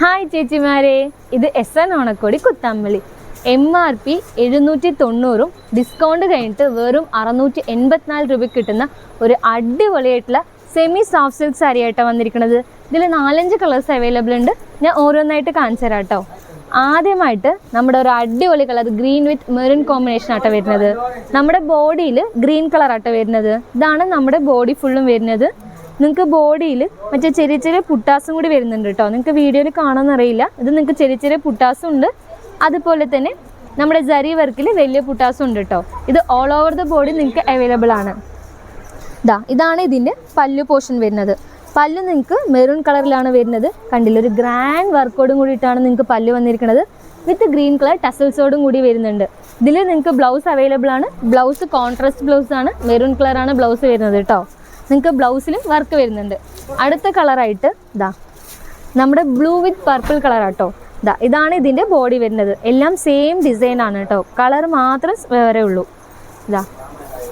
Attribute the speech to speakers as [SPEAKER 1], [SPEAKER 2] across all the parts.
[SPEAKER 1] Hi ചേച്ചിമാരെ. ഇത് S N ഓണക്കോടി കുത്തമ്പളി M R P എഴുന്നൂറ്റി തൊണ്ണൂറും ഡിസ്കൗണ്ട് കഴിഞ്ഞിട്ട് വെറും അറുന്നൂറ്റി എൺപത്തിനാല് രൂപയ്ക്ക് കിട്ടുന്ന ഒരു അടിപൊളിയായിട്ടുള്ള സെമി സോഫ്റ്റ് സിൽക്ക് സാരി ആയിട്ടാണ് വന്നിരിക്കുന്നത്. ഇതിൽ നാലഞ്ച് കളേഴ്സ് അവൈലബിൾ ഉണ്ട്. ഞാൻ ഓരോന്നായിട്ട് കാണിച്ചു തരാം കേട്ടോ ആദ്യമായിട്ട് നമ്മുടെ ഒരു അടിപൊളി colour green with maroon combination ആട്ടോ വരുന്നത്. നമ്മുടെ ബോഡിയിൽ ഗ്രീൻ കളർ ആട്ടോ വരുന്നത്. ഇതാണ് നമ്മുടെ ബോഡി ഫുള്ളും വരുന്നത്. നിങ്ങൾക്ക് ബോഡിയിൽ മറ്റേ ചെറിയ ചെറിയ പുട്ടാസും കൂടി വരുന്നുണ്ട് കേട്ടോ. നിങ്ങൾക്ക് വീഡിയോയിൽ കാണാമെന്നറിയില്ല. ഇത് നിങ്ങൾക്ക് ചെറിയ ചെറിയ പുട്ടാസും ഉണ്ട് അതുപോലെ തന്നെ നമ്മുടെ ജരി വർക്കിൽ വലിയ പുട്ടാസും ഉണ്ട് കേട്ടോ. ഇത് ഓൾ ഓവർ ദ ബോഡി നിങ്ങൾക്ക് അവൈലബിൾ ആണ്. ഇതാ ഇതാണ് ഇതിന്റെ പല്ലു പോർഷൻ വരുന്നത്. പല്ല് നിങ്ങൾക്ക് മെറൂൺ കളറിലാണ് വരുന്നത്. കണ്ടില്ല? ഒരു ഗ്രാൻഡ് വർക്കോടും കൂടിയിട്ടാണ് നിങ്ങൾക്ക് പല്ല് വന്നിരിക്കുന്നത്. വിത്ത് ഗ്രീൻ കളർ ടസൽസോടും കൂടി വരുന്നുണ്ട്. ഇതിൽ നിങ്ങൾക്ക് ബ്ലൗസ് അവൈലബിൾ ആണ്. ബ്ലൗസ് കോൺട്രാസ്റ്റ് ബ്ലൗസ് ആണ്. മെറൂൺ കളറാണ് ബ്ലൗസ് വരുന്നത് കേട്ടോ. നിങ്ങൾക്ക് ബ്ലൗസിൽ വർക്ക് വരുന്നുണ്ട്. അടുത്ത കളറായിട്ട് ഇതാ നമ്മുടെ ബ്ലൂ വിത്ത് പർപ്പിൾ കളർ ആട്ടോ. ഇതാ ഇതാണ് ഇതിന്റെ ബോഡി വരുന്നത്. എല്ലാം സെയിം ഡിസൈൻ ആണ് കേട്ടോ കളർ മാത്രം വേറെ ഉള്ളൂ. ഇതാ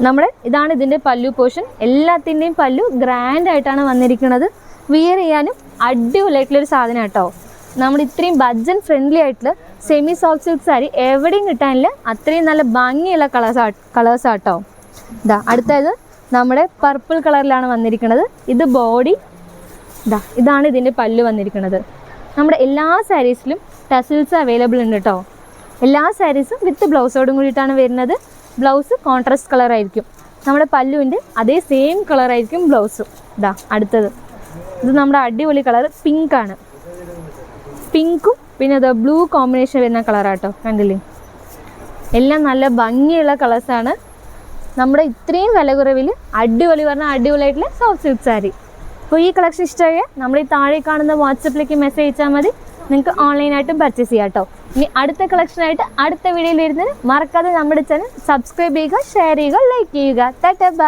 [SPEAKER 1] നമ്മുടെ ഇതാണ് ഇതിന്റെ പല്ലു പോർഷൻ എല്ലാത്തിന്റെയും പല്ലു ഗ്രാൻഡ് ആയിട്ടാണ് വന്നിരിക്കുന്നത്. വിയർ ചെയ്യാനും അടിപൊളിയായിട്ടുള്ളൊരു സാധനം കേട്ടോ നമ്മൾ ഇത്രയും ബഡ്ജറ്റ് ഫ്രണ്ട്ലി ആയിട്ടുള്ള സെമി സോഫ്റ്റ് സിൽക്ക് സാരി എവിടെയും കിട്ടാനില്ല. അത്രയും നല്ല ഭംഗിയുള്ള കളേഴ്സ് കളേഴ്സ് ആട്ടോ ഇതാ അടുത്തത് നമ്മുടെ പർപ്പിൾ കളറിലാണ് വന്നിരിക്കുന്നത്. ഇത് ബോഡി ഇതാ ഇതാണ് ഇതിന്റെ പല്ല് വന്നിരിക്കുന്നത്. നമ്മുടെ എല്ലാ സാരീസിലും ടസിൽസ് അവൈലബിൾ ഉണ്ട് കേട്ടോ എല്ലാ സാരീസും വിത്ത് ബ്ലൗസോടും കൂടിയിട്ടാണ് വരുന്നത്. ബ്ലൗസ് കോൺട്രാസ്റ്റ് കളർ ആയിരിക്കും. നമ്മുടെ പല്ലുവിന്റെ അതേ സെയിം കളർ ആയിരിക്കും ബ്ലൗസും ഇതാ അടുത്തത്. ഇത് നമ്മുടെ അടിപൊളി കളർ പിങ്ക് ആണ്. പിങ്കും പിന്നെ അത് ബ്ലൂ കോമ്പിനേഷൻ വരുന്ന കളറാട്ടോ കണ്ടില്ലേ? എല്ലാം നല്ല ഭംഗിയുള്ള കളേഴ്സാണ് നമ്മുടെ ഇത്രയും വില കുറവിൽ അടിപൊളി പറഞ്ഞാൽ അടിപൊളിയായിട്ടുള്ള സോഫ്റ്റ് സിൽക്ക് സാരി അപ്പോൾ ഈ കളക്ഷൻ ഇഷ്ടമായ നമ്മൾ ഈ താഴെ കാണുന്ന വാട്സപ്പിലേക്ക് മെസ്സേജ് അയച്ചാൽ മതി. നിങ്ങൾക്ക് ഓൺലൈനായിട്ടും പർച്ചേസ് ചെയ്യാം കേട്ടോ ഇനി അടുത്ത കളക്ഷനായിട്ട് അടുത്ത വീഡിയോയിൽ വരുന്നത് മറക്കാതെ നമ്മുടെ ചാനൽ സബ്സ്ക്രൈബ് ചെയ്യുക ഷെയർ ചെയ്യുക ലൈക്ക് ചെയ്യുക. ബൈ